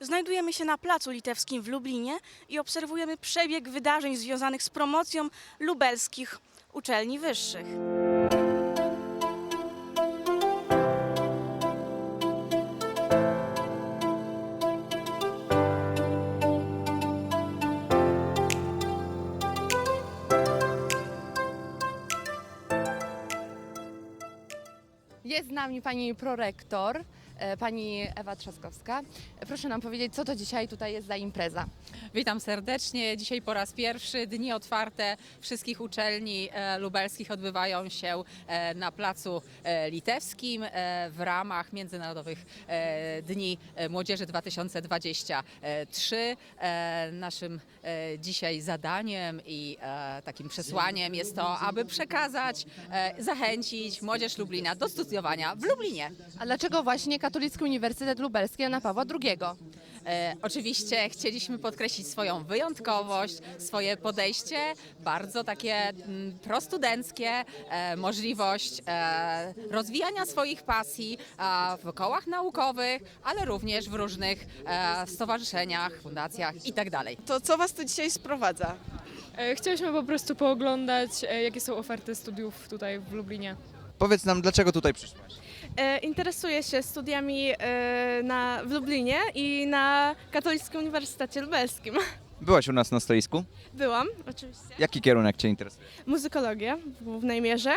Znajdujemy się na Placu Litewskim w Lublinie i obserwujemy przebieg wydarzeń związanych z promocją lubelskich uczelni wyższych. Jest z nami pani prorektor, pani Ewa Trzaskowska. Proszę nam powiedzieć, co to dzisiaj tutaj jest za impreza? Witam serdecznie. Dzisiaj po raz pierwszy dni otwarte wszystkich uczelni e, lubelskich odbywają się e, na Placu e, Litewskim e, w ramach Międzynarodowych e, Dni e, Młodzieży 2023. E, Naszym e, dzisiaj zadaniem i e, takim przesłaniem jest to, aby przekazać, e, zachęcić młodzież Lublina do studiowania w Lublinie. A dlaczego właśnie Katolicki Uniwersytet Lubelski Jana Pawła II? E, oczywiście chcieliśmy podkreślić swoją wyjątkowość, swoje podejście, bardzo takie mm, prostudenckie, e, możliwość e, rozwijania swoich pasji a, w kołach naukowych, ale również w różnych e, stowarzyszeniach, fundacjach itd. To co Was tu dzisiaj sprowadza? E, Chcieliśmy po prostu pooglądać, e, jakie są oferty studiów tutaj w Lublinie. Powiedz nam, dlaczego tutaj przyszłaś? E, interesuję się studiami e, na, w Lublinie i na Katolickim Uniwersytecie Lubelskim. Byłaś u nas na stoisku. Byłam, oczywiście. Jaki kierunek Cię interesuje? Muzykologię w głównej mierze.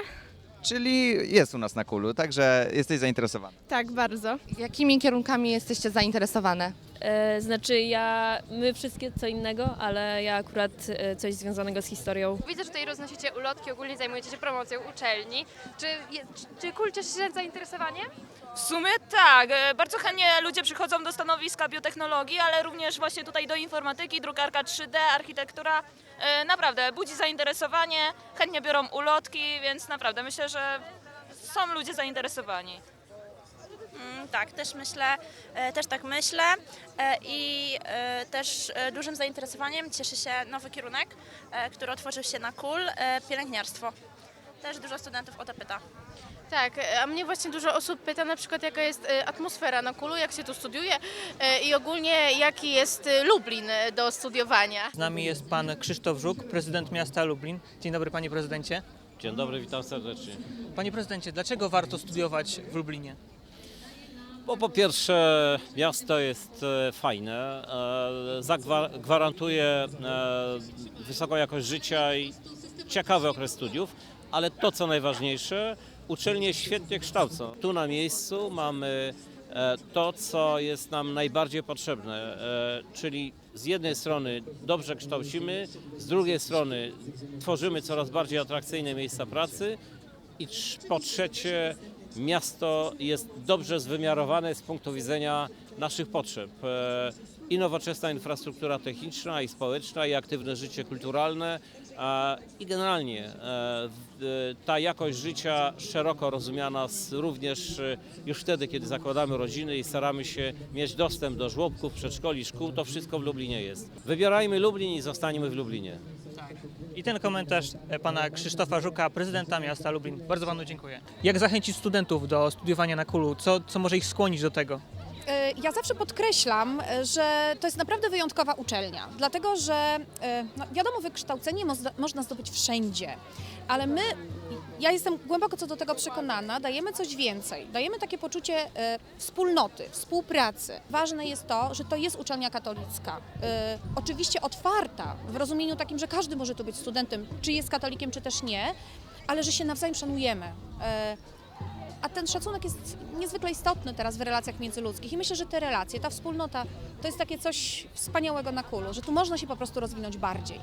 Czyli jest u nas na kulu, także jesteś zainteresowany. Tak, bardzo. Jakimi kierunkami jesteście zainteresowane? E, znaczy ja, my wszystkie co innego, ale ja akurat e, coś związanego z historią. Widzę, że tutaj roznosicie ulotki, ogólnie zajmujecie się promocją uczelni. Czy, je- czy, czy kul cieszy się zainteresowanie? W sumie tak, e, bardzo chętnie ludzie przychodzą do stanowiska biotechnologii, ale również właśnie tutaj do informatyki, drukarka 3D, architektura. E, Naprawdę budzi zainteresowanie, chętnie biorą ulotki, więc naprawdę myślę, że są ludzie zainteresowani. Mm, Tak, też myślę, e, też tak myślę e, i też dużym zainteresowaniem cieszy się nowy kierunek, który otworzył się na KUL, pielęgniarstwo. Też dużo studentów o to pyta. Tak, a mnie właśnie dużo osób pyta na przykład jaka jest e, atmosfera na kulu, jak się tu studiuje e, i ogólnie jaki jest e, Lublin e, do studiowania. Z nami jest pan Krzysztof Żuk, prezydent miasta Lublin. Dzień dobry panie prezydencie. Dzień dobry, witam serdecznie. Panie prezydencie, dlaczego warto studiować w Lublinie? Bo po pierwsze miasto jest e, fajne, e, zagwa- gwarantuje e, wysoką jakość życia i ciekawy okres studiów, ale to co najważniejsze, uczelnie świetnie kształcą. Tu na miejscu mamy e, to, co jest nam najbardziej potrzebne, e, czyli z jednej strony dobrze kształcimy, z drugiej strony tworzymy coraz bardziej atrakcyjne miejsca pracy i po trzecie miasto jest dobrze zwymiarowane z punktu widzenia naszych potrzeb. E, I nowoczesna infrastruktura techniczna, i społeczna, i aktywne życie kulturalne, i generalnie e, e, ta jakość życia szeroko rozumiana również e, już wtedy, kiedy zakładamy rodziny i staramy się mieć dostęp do żłobków, przedszkoli, szkół, to wszystko w Lublinie jest. Wybierajmy Lublin i zostaniemy w Lublinie. I ten komentarz e, pana Krzysztofa Żuka, prezydenta miasta Lublin. Bardzo panu dziękuję. Jak zachęcić studentów do studiowania na kulu? Co, co może ich skłonić do tego? E, Ja zawsze podkreślam, e, że to jest naprawdę wyjątkowa uczelnia, dlatego że e, no wiadomo, wykształcenie mo- można zdobyć wszędzie, ale my, ja jestem głęboko co do tego przekonana, dajemy coś więcej, dajemy takie poczucie wspólnoty, współpracy. Ważne jest to, że to jest uczelnia katolicka, oczywiście otwarta, w rozumieniu takim, że każdy może tu być studentem, czy jest katolikiem, czy też nie, ale że się nawzajem szanujemy. A ten szacunek jest niezwykle istotny teraz w relacjach międzyludzkich i myślę, że te relacje, ta wspólnota to jest takie coś wspaniałego na kulu, że tu można się po prostu rozwinąć bardziej.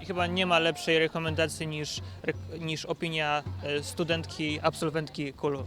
I chyba nie ma lepszej rekomendacji niż, niż opinia e, studentki, absolwentki kulu.